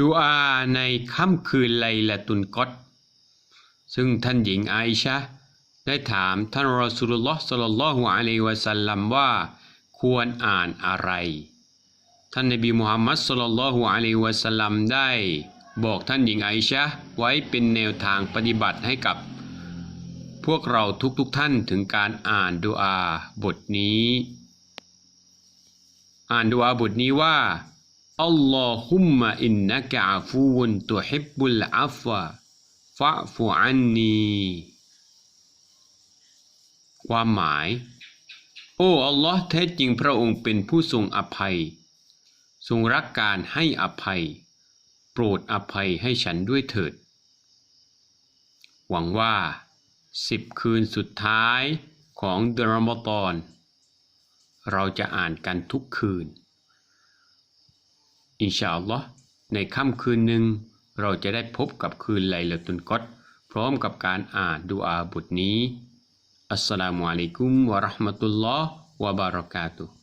ดูอาในค่ำคืนไลละตุนกอดซึ่งท่านหญิงอาอิชะได้ถามท่านรอสุลลอฮ์สลลลอฮุอะลัยวะสัลลัมว่า ควรอ่านอะไร ท่านนบีมุฮัมมัดสลลัลลอฮุอะลัยวะสัลลัมได้ บอกท่านหญิงอาอิชะไว้เป็นแนวทางปฏิบัติให้กับ พวกเราทุกๆทท่านถึงการอ่านดุอาบทนี้ อ่านดุอาบทนี้ว่า อัลลอฮุมมะอินนะกะอาฟูวุนตุฮิบบุลอัฟวะฟะฟุอันนีความหมาย โอ้อัลลอฮ์แท้จริงพระองค์เป็นผู้ทรงอภัย ทรงรักการให้อภัย โปรดอภัยให้ฉันด้วยเถิด หวังว่าสิบคืนสุดท้ายของเดือนรอมฎอนเราจะอ่านกันทุกคืน อินชาอัลลอฮ์ในค่ำคืนหนึ่ง เราจะได้พบกับคืนไลลาตุนกอดพร้อมกับการอ่านดูอาบทนี้อัสสลามุอะลัยกุมวะราะห์มะตุลลอฮ์วะบารอกาตุฮ์